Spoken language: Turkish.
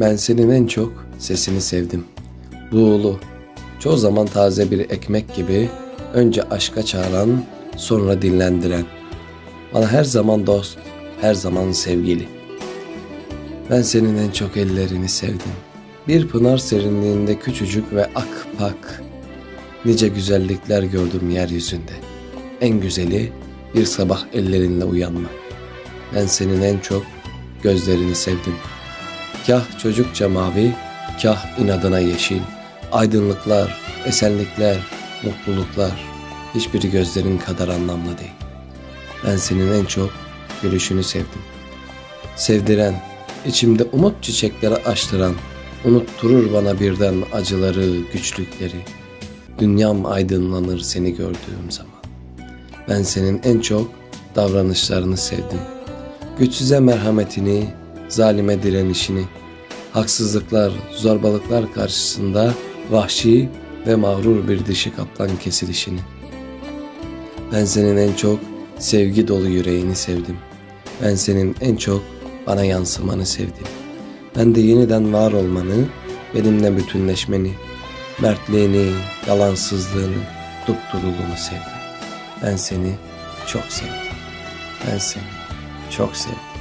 Ben senin en çok sesini sevdim. Buğulu, çoğu zaman taze bir ekmek gibi önce aşka çağıran, sonra dinlendiren. Bana her zaman dost, her zaman sevgili. Ben senin en çok ellerini sevdim. Bir pınar serinliğinde küçücük ve akpak. Nice güzellikler gördüm yeryüzünde. En güzeli bir sabah ellerinle uyanma. Ben senin en çok gözlerini sevdim. Kah çocukça mavi, kah inadına yeşil. Aydınlıklar, esenlikler, mutluluklar. Hiçbiri gözlerin kadar anlamlı değil. Ben senin en çok gülüşünü sevdim. Sevdiren, içimde umut çiçekleri açtıran, unutturur bana birden acıları, güçlükleri. Dünyam aydınlanır seni gördüğüm zaman. Ben senin en çok davranışlarını sevdim. Güçsüze merhametini, zalime direnişini, haksızlıklar, zorbalıklar karşısında vahşi ve mağrur bir dişi kaplan kesilişini. Ben senin en çok sevgi dolu yüreğini sevdim. Ben senin en çok bana yansımanı sevdim. Ben de yeniden var olmanı, benimle bütünleşmeni, mertliğini, yalansızlığını, dupduruluğunu sevdim. Ben seni çok sevdim. Ben seni çok sevdim.